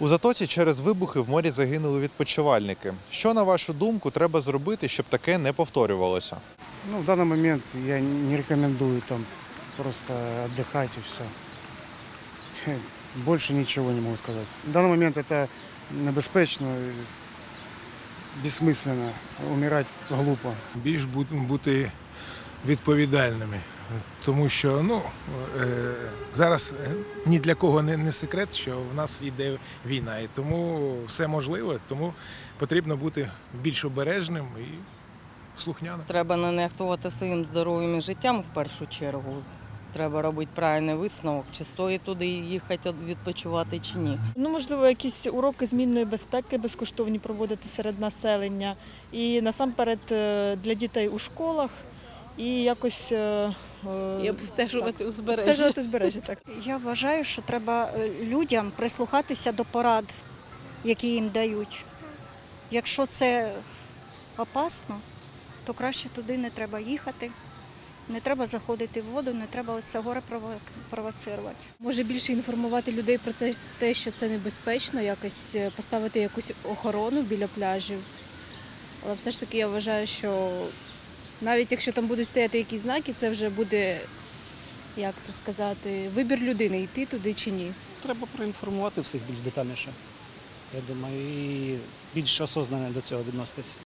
У затоці через вибухи в морі загинули відпочивальники. Що на вашу думку треба зробити, щоб таке не повторювалося? Ну, в данный момент я не рекомендую там просто отдыхать и все. Больше ничего не могу сказать. В данный момент это небезпечно, и бессмысленно. Умирать глупо. більш бу- бути відповідальними. Тому що ну, е, зараз е, ні для кого не, не секрет, що в нас йде війна, і тому все можливо, тому потрібно бути більш обережним і слухняним. Треба не нехтувати своїм здоров'ям і життям в першу чергу. Треба робити правильний висновок, чи стоїть туди їхати відпочивати чи ні. Ну, можливо, якісь уроки змінної безпеки безкоштовні проводити серед населення. І насамперед е, для дітей у школах і якось е, е, І обстежувати узбережжя. обстежувати збережжя. Так. Я вважаю, що треба е, людям прислухатися до порад, які їм дають. Якщо це опасно, то краще туди не треба їхати, не треба заходити в воду, не треба оце горе прово- провоцирувати. Може більше інформувати людей про те, те, що це небезпечно, якось е, поставити якусь охорону біля пляжів. Але все ж таки я вважаю, що навіть якщо там будуть стояти якісь знаки, це вже буде, як це сказати, вибір людини, йти туди чи ні. Треба проінформувати всіх більш детальніше. Я думаю, і більш осознанно до цього відноситись.